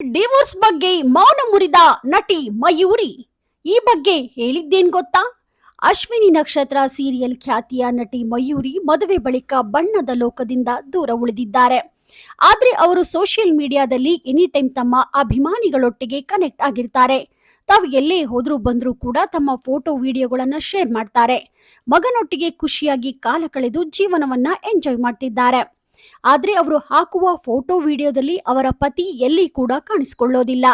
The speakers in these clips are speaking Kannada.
ಡಿವೋರ್ಸ್ ಬಗ್ಗೆ ಮೌನ ಮುರಿದ ನಟಿ ಮಯೂರಿ. ಈ ಬಗ್ಗೆ ಹೇಳಿದ್ದೇನ್ ಗೊತ್ತಾ? ಅಶ್ವಿನಿ ನಕ್ಷತ್ರ ಸೀರಿಯಲ್ ಖ್ಯಾತಿಯ ನಟಿ ಮಯೂರಿ ಮದುವೆ ಬಳಿಕ ಬಣ್ಣದ ಲೋಕದಿಂದ ದೂರ ಉಳಿದಿದ್ದಾರೆ. ಆದ್ರೆ ಅವರು ಸೋಷಿಯಲ್ ಮೀಡಿಯಾದಲ್ಲಿ ಎನಿ ಟೈಮ್ ತಮ್ಮ ಅಭಿಮಾನಿಗಳೊಟ್ಟಿಗೆ ಕನೆಕ್ಟ್ ಆಗಿರ್ತಾರೆ. ತಾವು ಎಲ್ಲೇ ಹೋದ್ರೂ ಬಂದ್ರೂ ಕೂಡ ತಮ್ಮ ಫೋಟೋ, ವಿಡಿಯೋಗಳನ್ನ ಶೇರ್ ಮಾಡ್ತಾರೆ. ಮಗನೊಟ್ಟಿಗೆ ಖುಷಿಯಾಗಿ ಕಾಲ ಕಳೆದು ಜೀವನವನ್ನ ಎಂಜಾಯ್ ಮಾಡ್ತಿದ್ದಾರೆ. ಆದ್ರೆ ಅವರು ಹಾಕುವ ಫೋಟೋ ವಿಡಿಯೋದಲ್ಲಿ ಅವರ ಪತಿ ಎಲ್ಲಿ ಕೂಡ ಕಾಣಿಸಿಕೊಳ್ಳೋದಿಲ್ಲ.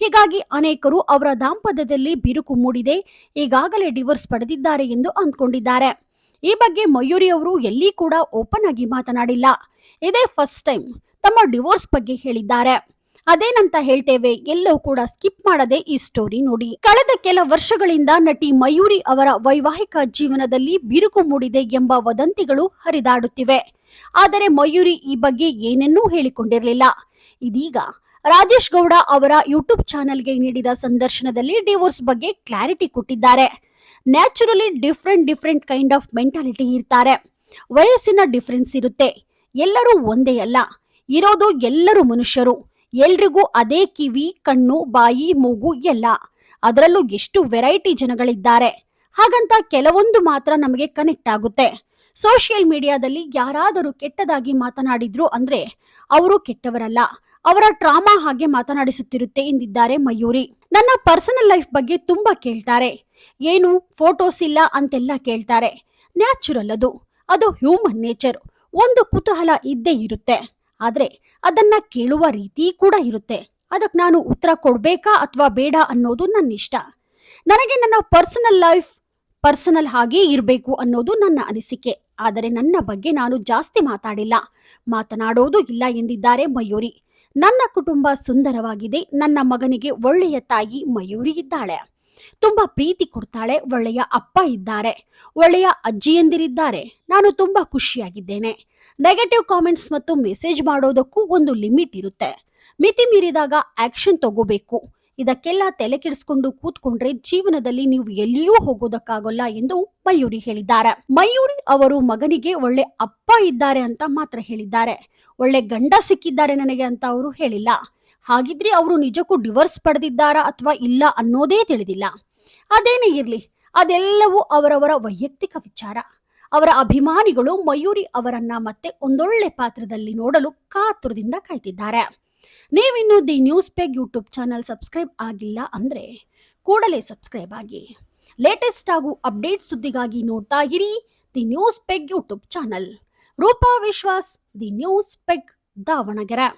ಹೀಗಾಗಿ ಅನೇಕರು ಅವರ ದಾಂಪತ್ಯದಲ್ಲಿ ಬಿರುಕು ಮೂಡಿದೆ, ಈಗಾಗಲೇ ಡಿವೋರ್ಸ್ ಪಡೆದಿದ್ದಾರೆ ಎಂದು ಅಂದ್ಕೊಂಡಿದ್ದಾರೆ. ಈ ಬಗ್ಗೆ ಮಯೂರಿ ಅವರು ಎಲ್ಲಿ ಕೂಡ ಓಪನ್ ಆಗಿ ಮಾತನಾಡಿಲ್ಲ. ಇದೇ ಫಸ್ಟ್ ಟೈಮ್ ತಮ್ಮ ಡಿವೋರ್ಸ್ ಬಗ್ಗೆ ಹೇಳಿದ್ದಾರೆ. ಅದೇನಂತ ಹೇಳ್ತೇವೆ ಎಲ್ಲವೂ ಕೂಡ ಸ್ಕಿಪ್ ಮಾಡದೆ ಈ ಸ್ಟೋರಿ ನೋಡಿ. ಕಳೆದ ಕೆಲ ವರ್ಷಗಳಿಂದ ನಟಿ ಮಯೂರಿ ಅವರ ವೈವಾಹಿಕ ಜೀವನದಲ್ಲಿ ಬಿರುಕು ಮೂಡಿದೆ ಎಂಬ ವದಂತಿಗಳು ಹರಿದಾಡುತ್ತಿವೆ. ಆದರೆ ಮಯೂರಿ ಈ ಬಗ್ಗೆ ಏನನ್ನೂ ಹೇಳಿಕೊಂಡಿರಲಿಲ್ಲ. ಇದೀಗ ರಾಜೇಶ್ ಗೌಡ ಅವರ ಯೂಟ್ಯೂಬ್ ಚಾನೆಲ್ಗೆ ನೀಡಿದ ಸಂದರ್ಶನದಲ್ಲಿ ಡಿವೋರ್ಸ್ ಬಗ್ಗೆ ಕ್ಲಾರಿಟಿ ಕೊಟ್ಟಿದ್ದಾರೆ. Naturally different different kind of mentality ಇರ್ತಾರೆ. ವಯಸ್ಸಿನ ಡಿಫ್ರೆನ್ಸ್ ಇರುತ್ತೆ. ಎಲ್ಲರೂ ಒಂದೇ ಅಲ್ಲ. ಇರೋದು ಎಲ್ಲರೂ ಮನುಷ್ಯರು. ಎಲ್ರಿಗೂ ಅದೇ ಕಿವಿ, ಕಣ್ಣು, ಬಾಯಿ, ಮೂಗು ಎಲ್ಲ. ಅದರಲ್ಲೂ ಎಷ್ಟು ವೆರೈಟಿ ಜನಗಳಿದ್ದಾರೆ. ಹಾಗಂತ ಕೆಲವೊಂದು ಮಾತ್ರ ನಮಗೆ ಕನೆಕ್ಟ್ ಆಗುತ್ತೆ. ಸೋಷಿಯಲ್ ಮೀಡಿಯಾದಲ್ಲಿ ಯಾರಾದರೂ ಕೆಟ್ಟದಾಗಿ ಮಾತನಾಡಿದ್ರು ಅಂದ್ರೆ ಅವರು ಕೆಟ್ಟವರಲ್ಲ. ಅವರ ಟ್ರಾಮಾ ಹಾಗೆ ಮಾತನಾಡಿಸುತ್ತಿರುತ್ತೆ ಎಂದಿದ್ದಾರೆ ಮಯೂರಿ. ನನ್ನ ಪರ್ಸನಲ್ ಲೈಫ್ ಬಗ್ಗೆ ತುಂಬಾ ಕೇಳ್ತಾರೆ. ಏನು ಫೋಟೋಸ್ ಇಲ್ಲ ಅಂತೆಲ್ಲ ಕೇಳ್ತಾರೆ. ನ್ಯಾಚುರಲ್ ಅದು. ಅದು ಹ್ಯೂಮನ್ ನೇಚರ್. ಒಂದು ಕುತೂಹಲ ಇದ್ದೇ ಇರುತ್ತೆ. ಆದ್ರೆ ಅದನ್ನ ಕೇಳುವ ರೀತಿ ಕೂಡ ಇರುತ್ತೆ. ಅದಕ್ಕೆ ನಾನು ಉತ್ತರ ಕೊಡ್ಬೇಕಾ ಅಥವಾ ಬೇಡ ಅನ್ನೋದು ನನ್ನ ಇಷ್ಟ ನನಗೆ ನನ್ನ ಪರ್ಸನಲ್ ಲೈಫ್ ಪರ್ಸನಲ್ ಹಾಗೆ ಇರಬೇಕು ಅನ್ನೋದು ನನ್ನ ಅನಿಸಿಕೆ. ಆದರೆ ನನ್ನ ಬಗ್ಗೆ ನಾನು ಜಾಸ್ತಿ ಮಾತಾಡಿಲ್ಲ. ಮಾತನಾಡೋದು ಇಲ್ಲ ಎಂದಿದ್ದಾರೆ ಮಯೂರಿ. ನನ್ನ ಕುಟುಂಬ ಸುಂದರವಾಗಿದೆ. ನನ್ನ ಮಗನಿಗೆ ಒಳ್ಳೆಯ ತಾಯಿ ಮಯೂರಿ ಇದ್ದಾಳೆ. ತುಂಬಾ ಪ್ರೀತಿ ಕೊಡ್ತಾಳೆ. ಒಳ್ಳೆಯ ಅಪ್ಪ ಇದ್ದಾರೆ. ಒಳ್ಳೆಯ ಅಜ್ಜಿಯಂದಿರಿದ್ದಾರೆ ನಾನು ತುಂಬಾ ಖುಷಿಯಾಗಿದ್ದೇನೆ. ನೆಗೆಟಿವ್ ಕಾಮೆಂಟ್ಸ್ ಮತ್ತು ಮೆಸೇಜ್ ಮಾಡೋದಕ್ಕೂ ಒಂದು ಲಿಮಿಟ್ ಇರುತ್ತೆ. ಮಿತಿ ಮೀರಿದಾಗ ಆಕ್ಷನ್ ತಗೋಬೇಕು. ಇದಕ್ಕೆಲ್ಲ ತಲೆ ಕೆಡಿಸ್ಕೊಂಡು ಕೂತ್ಕೊಂಡ್ರೆ ಜೀವನದಲ್ಲಿ ನೀವು ಎಲ್ಲಿಯೂ ಹೋಗೋದಕ್ಕಾಗಲ್ಲ ಎಂದು ಮಯೂರಿ ಹೇಳಿದ್ದಾರೆ. ಮಯೂರಿ ಅವರು ಮಗನಿಗೆ ಒಳ್ಳೆ ಅಪ್ಪ ಇದ್ದಾರೆ ಅಂತ ಮಾತ್ರ ಹೇಳಿದ್ದಾರೆ. ಒಳ್ಳೆ ಗಂಡ ಸಿಕ್ಕಿದ್ದಾರೆ ನನಗೆ ಅಂತ ಅವರು ಹೇಳಿಲ್ಲ. ಹಾಗಿದ್ರೆ ಅವರು ನಿಜಕ್ಕೂ ಡಿವೋರ್ಸ್ ಪಡೆದಿದ್ದಾರಾ ಅಥವಾ ಇಲ್ಲ ಅನ್ನೋದೇ ತಿಳಿದಿಲ್ಲ. ಅದೇನೇ ಇರಲಿ, ಅದೆಲ್ಲವೂ ಅವರವರ ವೈಯಕ್ತಿಕ ವಿಚಾರ. ಅವರ ಅಭಿಮಾನಿಗಳು ಮಯೂರಿ ಅವರನ್ನ ಮತ್ತೆ ಒಂದೊಳ್ಳೆ ಪಾತ್ರದಲ್ಲಿ ನೋಡಲು ಕಾತುರದಿಂದ ಕಾಯ್ತಿದ್ದಾರೆ. ನೀವಿನ್ನು the news peg YouTube channel subscribe ಆಗಿಲ್ಲ ಅಂದರೆ ಕೂಡಲೇ ಸಬ್ಸ್ಕ್ರೈಬ್ ಆಗಿ. ಲೇಟೆಸ್ಟ್ ಹಾಗೂ ಅಪ್ಡೇಟ್ ಸುದ್ದಿಗಾಗಿ ನೋಡ್ತಾ ಇರಿ the news peg YouTube channel. Rupa Vishwas, the news peg, Davanagere.